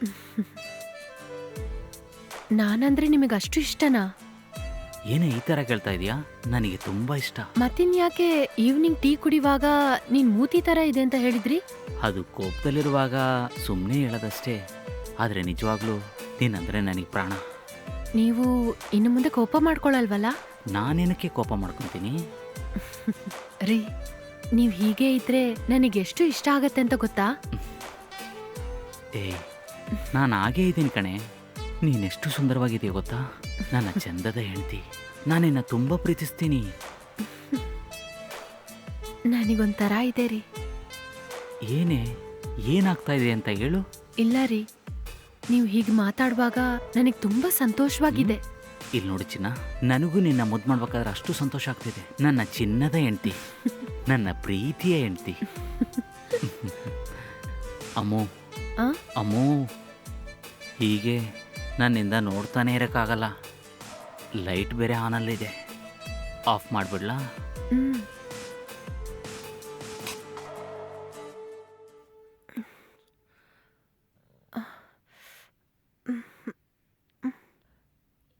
ನಾನಂದ್ರೆ ನಿಮಗೆ ಅಷ್ಟು ಇಷ್ಟನಾ? ಏನೇ ಈ ಥರ ಕೇಳ್ತಾ ಇದೀಯಾ? ನನಗೆ ತುಂಬ ಇಷ್ಟ. ಮತ್ತಿನ್ಯಾಕೆ ಈವ್ನಿಂಗ್ ಟೀ ಕುಡಿವಾಗ ನೀನ್ ಮೂತಿ ತರ ಇದೆ ಅಂತ ಹೇಳಿದ್ರಿ? ಅದು ಕೋಪದಲ್ಲಿರುವಾಗ ಸುಮ್ಮನೆ ಹೇಳೋದಷ್ಟೇ. ಆದರೆ ನಿಜವಾಗ್ಲೂ ನೀನಂದ್ರೆ ನನಗೆ ಪ್ರಾಣ. ನೀವು ಇನ್ನು ಮುಂದೆ ಕೋಪ ಮಾಡ್ಕೊಳಲ್ವಲ್ಲ? ನಾನೇನಕ್ಕೆ ಕೋಪ ಮಾಡ್ಕೊತೀನಿ? ರೀ ನೀವು ಹೀಗೆ ಇದ್ರೆ ನನಗೆ ಎಷ್ಟು ಇಷ್ಟ ಆಗತ್ತೆ ಅಂತ ಗೊತ್ತಾ? ಏಯ್ ನಾನು ಹಾಗೇ ಇದ್ದೀನಿ ಕಣೆ. ನೀನೆಷ್ಟು ಸುಂದರವಾಗಿದೆಯೋ ಗೊತ್ತಾ? ನನ್ನ ಚಂದದ ಹೆಂಡತಿ. ನಾನಿನ್ನ ತುಂಬ ಪ್ರೀತಿಸ್ತೀನಿ. ನನಗೊಂಥರ ಇದೆ ರೀ. ಏನೇ? ಏನಾಗ್ತಾ ಇದೆ ಅಂತ ಹೇಳು. ಇಲ್ಲ ರೀ. ನೀವು ಹೀಗೆ ಮಾತಾಡುವಾಗ ನನಗೆ ತುಂಬ ಸಂತೋಷವಾಗಿದೆ. ಇಲ್ಲಿ ನೋಡಿ ಚಿನ್ನ ನನಗೂ ನಿನ್ನ ಮುದ್ದು ಮಾಡ್ಬೇಕಾದ್ರೆ ಅಷ್ಟು ಸಂತೋಷ ಆಗ್ತಿದೆ. ನನ್ನ ಚಿನ್ನದ ಹೆಂಡತಿ ನನ್ನ ಪ್ರೀತಿಯ ಹೆಂಡತಿ. ಅಮ್ಮೋ. ಆ? ಅಮ್ಮು. ಹೀಗೆ ನನ್ನಿಂದ ನೋಡ್ತಾನೆ ಇರೋಕ್ಕಾಗಲ್ಲ. ಲೈಟ್ ಬೇರೆ ಆನಲ್ಲಿದೆ. ಆಫ್ ಮಾಡಿಬಿಡ್ಲಾ?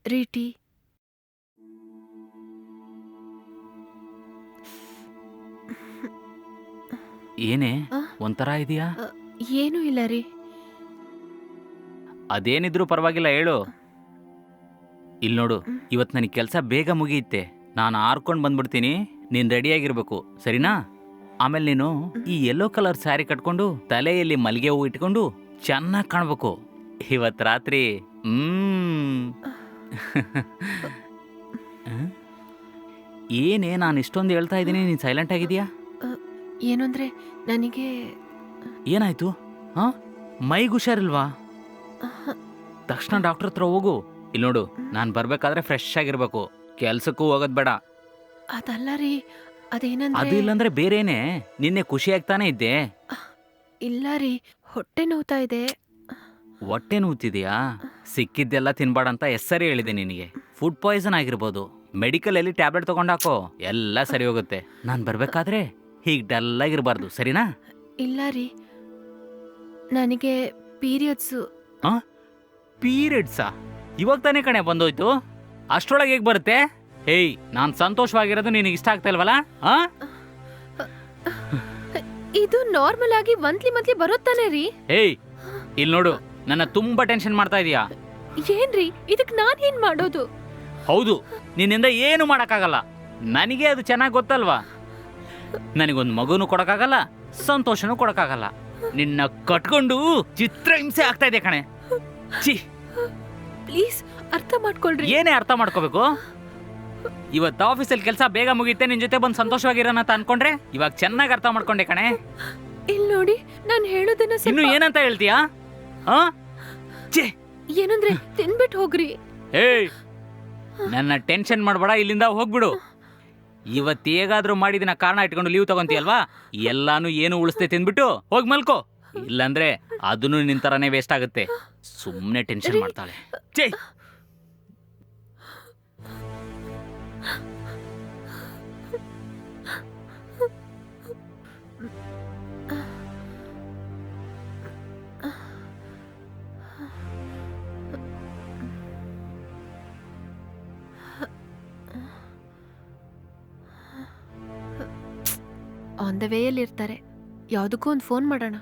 ರೀಟಿ. ಏನೇ ಆ? ಒಂಥರ ಇದೆಯಾ? ಏನೂ ಇಲ್ಲ ರೀ. ಅದೇನಿದ್ರು ಪರವಾಗಿಲ್ಲ ಹೇಳು. ಇಲ್ಲಿ ನೋಡು ಇವತ್ತು ನನಗೆ ಕೆಲಸ ಬೇಗ ಮುಗಿಯುತ್ತೆ. ನಾನು ಆರ್ಕೊಂಡು ಬಂದ್ಬಿಡ್ತೀನಿ. ನೀನು ರೆಡಿಯಾಗಿರ್ಬೇಕು ಸರಿನಾ? ಆಮೇಲೆ ನೀನು ಈ ಯೆಲ್ಲೋ ಕಲರ್ ಸ್ಯಾರಿ ಕಟ್ಕೊಂಡು ತಲೆಯಲ್ಲಿ ಮಲ್ಲಿಗೆ ಹೂವು ಇಟ್ಕೊಂಡು ಚೆನ್ನಾಗಿ ಕಾಣಬೇಕು. ಇವತ್ತು ರಾತ್ರಿ ಹ್ಮ್? ಏನೇ ನಾನು ಇಷ್ಟೊಂದು ಹೇಳ್ತಾ ಇದ್ದೀನಿ ನೀನು ಸೈಲೆಂಟ್ ಆಗಿದೆಯಾ? ಏನು ಅಂದರೆ ನನಗೆ ಏನಾಯಿತು? ಹಾಂ? ಮೈಗೆ ಹುಷಾರಿಲ್ವಾ? ತಕ್ಷಣ ಡಾಕ್ಟರ್ ಹತ್ರ ಹೋಗು. ಇಲ್ಲಿ ನೋಡು ನಾನು ಬರ್ಬೇಕಾದ್ರೆ ಫ್ರೆಶ್ ಆಗಿರ್ಬೇಕು. ಕೆಲ್ಸಕ್ಕೂ ಹೋಗೋದ್ ಬೇಡ. ಅದಲ್ಲ ರೀ ಅದು ಅದೇನಂದ್ರೆ ಇಲ್ಲಾಂದ್ರೆ ಬೇರೇನೆ? ನಿನ್ನೆ ಖುಷಿ ಆಗ್ತಾನೆ ಇದ್ದೆ. ಇಲ್ಲ ರೀ ಹೊಟ್ಟೆ ನೋವ್ತಾ ಇದೆ. ಹೊಟ್ಟೆ ನೋತಿದ್ಯಾ ಸಿಕ್ಕಿದ್ದೆಲ್ಲ ತಿನ್ಬೇಡ ಅಂತ ಹೆಸರೇ ಹೇಳಿದೆ ನಿನಗೆ. ಫುಡ್ ಪಾಯ್ಸನ್ ಆಗಿರ್ಬೋದು. ಮೆಡಿಕಲ್ ಅಲ್ಲಿ ಟ್ಯಾಬ್ಲೆಟ್ ತಗೊಂಡಾಕೋ ಎಲ್ಲ ಸರಿ ಹೋಗುತ್ತೆ. ನಾನು ಬರ್ಬೇಕಾದ್ರೆ ಹೀಗೆ ಡಲ್ ಆಗಿರ್ಬಾರ್ದು ಸರಿನಾ? ಇಲ್ಲ ರೀ. ನನಗೆ ಪೀರಿಯಡ್ಸು ಪೀರಿಯಡ್ಸಾ. ಇವಾಗ ತಾನೇ ಕಣೆ ಬಂದೋಯ್ತು. ಅಷ್ಟೊಳಗೆ ಹೇಗೆ ಬರುತ್ತೆ? ಹೇಯ್ ನಾನು ಸಂತೋಷವಾಗಿರೋದು ನಿನಗೆ ಇಷ್ಟ ಆಗ್ತಾ ಇಲ್ವಲ್ಲ? ಆ? ಇದು ನಾರ್ಮಲ್ ಆಗಿ ಮಂತ್ಲಿ ಮಂತ್ಲಿ ಬರುತ್ತಾನೆ ರೀ? ಹೇಯ್ ಇಲ್ಲಿ ನೋಡು ನನ್ನ ತುಂಬಾ ಟೆನ್ಷನ್ ಮಾಡ್ತಾ ಇದೀಯಾ. ಏನ್ರಿ ಇದಕ್ ನಾನ್ ಏನ್ ಮಾಡೋದು? ಹೌದು ನಿನ್ನಿಂದ ಏನು ಮಾಡೋಕ್ಕಾಗಲ್ಲ. ನನಗೆ ಅದು ಚೆನ್ನಾಗಿ ಗೊತ್ತಲ್ವಾ? ನನಗೊಂದು ಮಗುನು ಕೊಡಕ್ಕಾಗಲ್ಲ ಸಂತೋಷನೂ ಕೊಡಕ್ಕಾಗಲ್ಲ. ನಿನ್ನ ಕಟ್ಕೊಂಡು ಚಿತ್ರಹಿಂಸೆ ಆಗ್ತಾ ಇದೆ ಕಣೆ. ಛೀ. ಪ್ಲೀಸ್ ಅರ್ಥ ಮಾಡ್ಕೊಳ್ರಿ. ಏನೇ ಅರ್ಥ ಮಾಡ್ಕೋಬೇಕು? ಇವತ್ತು ಆಫೀಸಲ್ಲಿ ಕೆಲಸ ಬೇಗ ಮುಗಿಯುತ್ತೆ ನಿನ್ ಜೊತೆ ಬಂದು ಸಂತೋಷವಾಗಿರೋಣ ಅಂತ ಅನ್ಕೊಂಡ್ರೆ ಇವಾಗ ಚೆನ್ನಾಗಿ ಅರ್ಥ ಮಾಡ್ಕೊಂಡೆ ಕಣೆ. ಇಲ್ಲಿ ನೋಡಿ ನಾನು ಹೇಳೋದನ್ನ ಇನ್ನು ಸ್ವಲ್ಪ ಏನಂತ ಹೇಳ್ತೀಯಾ? ಆ ಛೇ! ಏನಂದ್ರೆ ತಿನ್ಬಿಟ್ಟು ಹೋಗ್ರಿ. ಏಯ್! ನನ್ನ ಟೆನ್ಷನ್ ಮಾಡಬೇಡ ಇಲ್ಲಿಂದ ಹೋಗ್ಬಿಡು. ಇವತ್ತು ಹೇಗಾದರೂ ಮಾಡಿದಿನ ಕಾರಣ ಇಟ್ಕೊಂಡು ಲೀವ್ ತಗೊಂತೀಯಲ್ವಾ? ಎಲ್ಲಾನು ಏನು ಉಳಿಸ್ತೇ ತಿನ್ಬಿಟ್ಟು ಹೋಗಿ ಮಲ್ಕೋ. ಇಲ್ಲಾಂದ್ರೆ ಅದನ್ನು ನಿಂತರನೇ ತರಾನೇ ವೇಸ್ಟ್ ಆಗುತ್ತೆ. ಸುಮ್ಮನೆ ಟೆನ್ಷನ್ ಮಾಡ್ತಾಳೆ. ಛೇ! ಆನ್ ದ ವೇಯಲ್ಲಿ ಇರ್ತಾರೆ ಯಾವುದಕ್ಕೂ ಒಂದು ಫೋನ್ ಮಾಡೋಣ.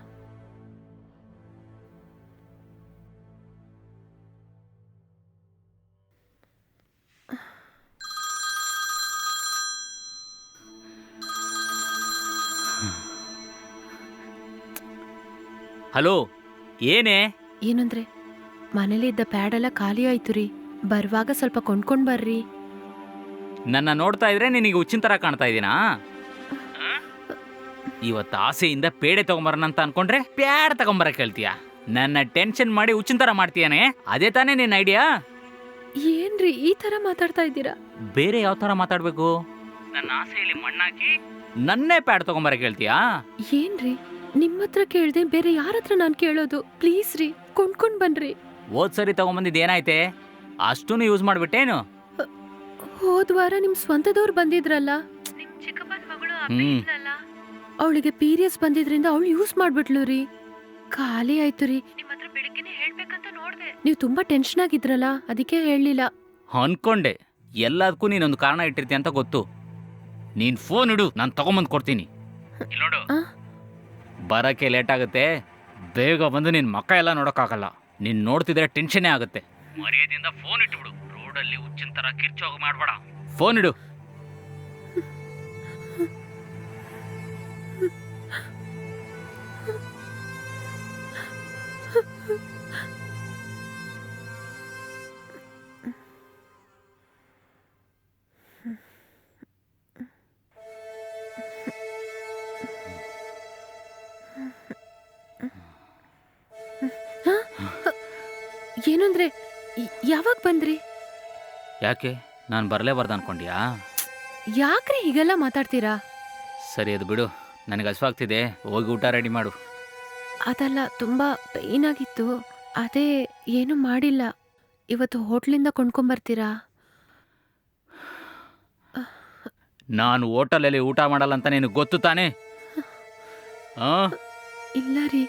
ಹಲೋ ಏನೇ? ಏನಂದ್ರೆ ಮನೇಲಿ ಇದ್ದ ಪ್ಯಾಡ್ ಎಲ್ಲ ಖಾಲಿ ಆಯ್ತು ರೀ. ಬರುವಾಗ ಸ್ವಲ್ಪ ಕೊಂಡ್ಕೊಂಡ್ ಬರ್ರಿ. ನನ್ನ ನೋಡ್ತಾ ಇದ್ರೆ ನಿನಗೆ ಹುಚ್ಚಿನ ತರ ಕಾಣ್ತಾ ಇದೀನಾ? ಇವತ್ತು ಆಸೆಯಿಂದ ಪೇಡೆ ತಗೊಂಬರೋಣ ಅಂತ ಅನ್ಕೊಂಡ್ರೆ ಪ್ಯಾಡ್ ತಗೊಂಬರಕ್ ಹೇಳ್ತೀಯ? ನನ್ನ ಟೆನ್ಷನ್ ಮಾಡಿ ಹುಚ್ಚಿನ ತರ ಮಾಡ್ತೀಯಾನೆ? ಅದೇ ತಾನೇ ನಿನ್ನ ಐಡಿಯಾ ಏನ್ರಿ ಈ ತರ ಮಾತಾಡ್ತಾ ಇದ್ದೀರಾ? ಬೇರೆ ಯಾವ ತರ ಮಾತಾಡ್ಬೇಕು? ನನ್ನ ಆಸೆಯಲ್ಲಿ ಮಣ್ಣಾಕಿ ನನ್ನೇ ಪ್ಯಾಡ್ ತಗೊಂಬರ ಹೇಳ್ತೀಯಾ? ಏನ್ರಿ? ನಿಮ್ಮ ಹತ್ರ ಕೇಳ್ದೆ ಬೇರೆ ಯಾರ ಹತ್ರ ನಾನು ಕೇಳೋದು? ಪ್ಲೀಸ್ ರೀ ಕೊಂಡ್ಕೊಂಡ್ ಬನ್ರಿ. ಹೋದ್ ಸರಿ ತಗೊಂಬಂದಿದ್ದು ಏನಾಯ್ತೆ? ಅಷ್ಟೂ ಯೂಸ್ ಮಾಡ್ಬಿಟ್ಟೇನು? ಹೋದ್ ವಾರ ನಿಮ್ ಸ್ವಂತದವ್ರು ಬಂದಿದ್ರಲ್ಲ? ಹ್ಮ್. ಅವಳಿಗೆ ಪೀರಿಯಸ್ ಬಂದಿದ್ರಿಂದ ಅವಳು ಯೂಸ್ ಮಾಡ್ಬಿಟ್ಲು ರೀ. ಖಾಲಿ ಆಯ್ತು ರೀ. ನೀವು ತುಂಬಾ ಟೆನ್ಷನ್ ಆಗಿದ್ರಲ್ಲ ಅದಕ್ಕೆ ಹೇಳಲಿಲ್ಲ. ಅನ್ಕೊಂಡೆ. ಎಲ್ಲದಕ್ಕೂ ನೀನೊಂದು ಕಾರಣ ಇಟ್ಟಿರ್ತೀಯ ಅಂತ ಗೊತ್ತು. ನೀನ್ ಫೋನ್ ಇಡು ನಾನು ತಗೊಂಬಂದು ಕೊಡ್ತೀನಿ. ನೋಡು. ಆ? ಬರಕ್ಕೆ ಲೇಟ್ ಆಗುತ್ತೆ. ಬೇಗ ಬಂದು ನಿನ್ನ ಮಕ್ಕ ಎಲ್ಲ ನೋಡೋಕ್ಕಾಗಲ್ಲ. ನೀನು ನೋಡ್ತಿದ್ರೆ ಟೆನ್ಷನ್ನೇ ಆಗುತ್ತೆ. ಮರ್ಯಾದಿಂದ ಫೋನ್ ಇಟ್ಬಿಡು. ರೋಡಲ್ಲಿ ಹುಚ್ಚಿನ ತರ ಕಿರ್ಚೋಗ ಮಾಡಬೇಡ. ಫೋನ್ ಇಡು. ಯಾವಾಗ ಬಂದ್ರಿ? ಯಾಕೆ? ನಾನು ಬರಲೇಬಾರ್ದು ಅನ್ಕೊಂಡ್ಯಾ? ಯಾಕ್ರಿ ಹೀಗೆಲ್ಲ ಮಾತಾಡ್ತೀರಾ? ಸರಿ ಅದು ಬಿಡು. ನನಗೆ ಹಸುವಾಗ್ತಿದೆ ಹೋಗಿ ಊಟ ರೆಡಿ ಮಾಡು. ಅದಲ್ಲ ತುಂಬ ಪೇಯ್ನ್ ಆಗಿತ್ತು. ಅದೇ ಏನು ಮಾಡಿಲ್ಲ. ಇವತ್ತು ಹೋಟ್ಲಿಂದ ಕೊಂಡ್ಕೊಂಬರ್ತೀರಾ? ನಾನು ಹೋಟೆಲಲ್ಲಿ ಊಟ ಮಾಡಲ್ಲ ಅಂತ ನಿನಗೆ ಗೊತ್ತು ತಾನೇ? ಆ? ಇಲ್ಲ ರೀ.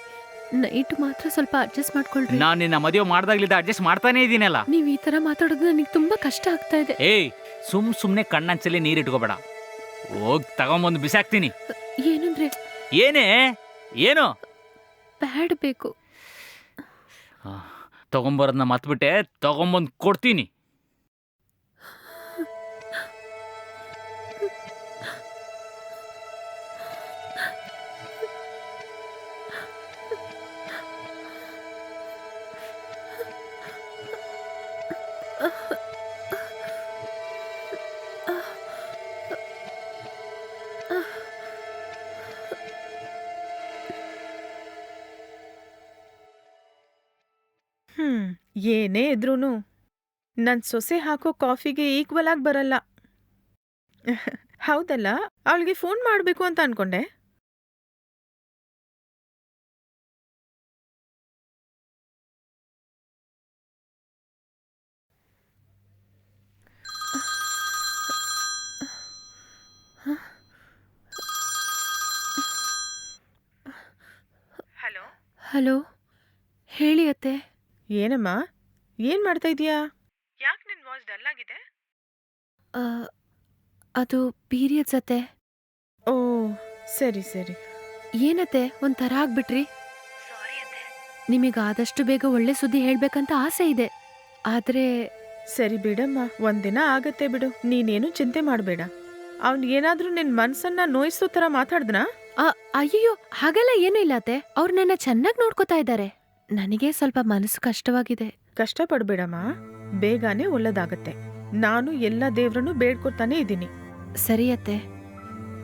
ನೈಟ್ ಮಾತ್ರ ಸ್ವಲ್ಪ ಅಡ್ಜಸ್ಟ್ ಮಾಡ್ಕೊಳ್ರಿ. ನಾನು ನಿನ್ನ ಮದುವೆ ಮಾಡ್ದಾಗ್ಲಿದ್ದ ಅಡ್ಜಸ್ಟ್ ಮಾಡ್ತಾನೆ ಇದೀನಲ್ಲ ನೀವ್ ಈ ತರ ಮಾತಾಡೋದು ನನಗೆ ತುಂಬಾ ಕಷ್ಟ ಆಗ್ತಾ ಇದೆ. ಏಯ್ ಸುಮ್ ಸುಮ್ನೆ ಕಣ್ಣಂಚಲ್ಲಿ ನೀರ್ ಇಟ್ಕೋಬೇಡ. ಹೋಗ್ ತಗೊಂಬಂದು ಬಿಸಾಕ್ತೀನಿ. ಏನಂದ್ರೆ? ಏನೇ? ಏನು? ಬ್ಯಾಡ್ ಬೇಕು. ತಗೊಂಬರೋದನ್ನ ಮತ್ಬಿಟ್ಟೆ ತಗೊಂಬಂದು ಕೊಡ್ತೀನಿ. ಏನೇ ಇದ್ರೂ ನನ್ ಸೊಸೆ ಹಾಕೋ ಕಾಫಿಗೆ ಈಕ್ವಲ್ ಆಗಿ ಬರಲ್ಲ. ಹೌದಲ್ಲ? ಅವಳಿಗೆ ಫೋನ್ ಮಾಡಬೇಕು ಅಂತ ಅನ್ಕೊಂಡೆ. ಹಲೋ ಹಲೋ ಹೇಳಿ ಅತ್ತೆ. ಏನಮ್ಮ? ಏನ್ ಮಾಡ್ತಾ ಇದೀಯಾ ಯಾಕೆ ನಿನ್ ವಾಯ್ಸ್ ಡಲ್ ಆಗಿದೆ? ಆ, ಅದು ಪೀರಿಯಡ್ಸ್ ಅತ್ತೆ. ಓ ಸರಿ ಸರಿ. ಏನತ್ತೆ ಒಂಥರ ಆಗ್ಬಿಟ್ರಿ? ನಿಮಗೆ ಆದಷ್ಟು ಬೇಗ ಒಳ್ಳೆ ಸುದ್ದಿ ಹೇಳ್ಬೇಕಂತ ಆಸೆ ಇದೆ. ಆದ್ರೆ ಸರಿ ಬಿಡಮ್ಮ ಒಂದಿನ ಆಗತ್ತೆ ಬಿಡು. ನೀನೇನು ಚಿಂತೆ ಮಾಡಬೇಡ. ಅವ್ನ್ ಏನಾದ್ರೂ ನಿನ್ ಮನ್ಸನ್ನ ನೋಯಿಸೋ ತರ ಮಾತಾಡ್ದನಾ? ಆ, ಅಯ್ಯಯ್ಯೋ ಹಾಗೆಲ್ಲ ಏನೂ ಇಲ್ಲ ಅತ್ತೆ. ಅವ್ರು ನನ್ನ ಚೆನ್ನಾಗಿ ನೋಡ್ಕೋತಾ ಇದ್ದಾರೆ. ನನಗೆ ಸ್ವಲ್ಪ ಮನಸ್ಸು ಕಷ್ಟವಾಗಿದೆ. ಕಷ್ಟ ಪಡ್ಬೇಡಮ್ಮ ಬೇಗನೆ ಒಳ್ಳೇದಾಗತ್ತೆ. ನಾನು ಎಲ್ಲ ದೇವ್ರನ್ನು ಬೇಡ್ಕೊತಾನೆ ಇದ್ದೀನಿ. ಸರಿ ಅತ್ತೆ.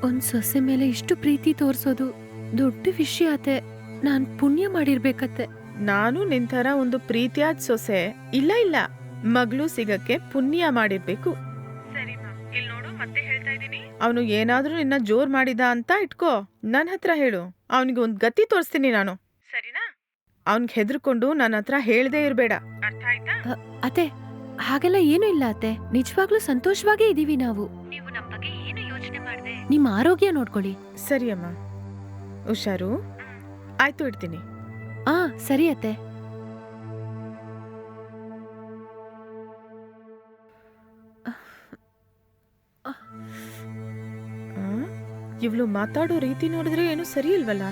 ಒಂದ್ ಸೊಸೆ ಮೇಲೆ ಇಷ್ಟು ಪ್ರೀತಿ ತೋರ್ಸೋದು ದೊಡ್ಡ ವಿಷಯ ಅತ್ತೆ. ನಾನ್ ಪುಣ್ಯ ಮಾಡಿರ್ಬೇಕತ್ತೆ. ನಾನು ನಿಂತರ ಒಂದು ಪ್ರೀತಿಯಾದ ಸೊಸೆ ಇಲ್ಲ ಇಲ್ಲ. ಮಗಳು ಸಿಗಕ್ಕೆ ಪುಣ್ಯ ಮಾಡಿರ್ಬೇಕು. ಅವನು ಏನಾದ್ರೂ ನಿನ್ನ ಜೋರ್ ಮಾಡಿದ ಅಂತ ಇಟ್ಕೋ. ನನ್ನ ಹತ್ರ ಹೇಳು. ಅವನಿಗೆ ಒಂದ್ ಗತಿ ತೋರಿಸ್ತೀನಿ ನಾನು. ಸರಿನಾ? ಅವನ್ಗೆ ಹೆದರ್ಕೊಂಡು ನನ್ನ ಹತ್ರ ಹೇಳ್ದೇ ಇರಬೇಡ. ಅರ್ಥ ಆಯ್ತಾ ಅತ್ತೆ ಹಾಗೆಲ್ಲ ಏನೂ ಇಲ್ಲ ಅತ್ತೆ. ನಿಜವಾಗ್ಲೂ ಸಂತೋಷವಾಗೇ ಇದೀವಿ ನಾವು. ನೀವು ನಮ್ಮ ಬಗ್ಗೆ ಏನು ಯೋಚನೆ ಮಾಡದೆ? ನಿಮ್ಮ ಆರೋಗ್ಯ ನೋಡ್ಕೊಳ್ಳಿ. ಸರಿ ಅಮ್ಮ. ಹುಷಾರು? ಆಯ್ತು ಇಡ್ತೀನಿ. ಆ ಸರಿ ಅತ್ತೆ. ಇವಳು ಮಾತಾಡೋ ರೀತಿ ನೋಡಿದ್ರೆ ಏನು ಸರಿ ಇಲ್ವಲ್ಲ?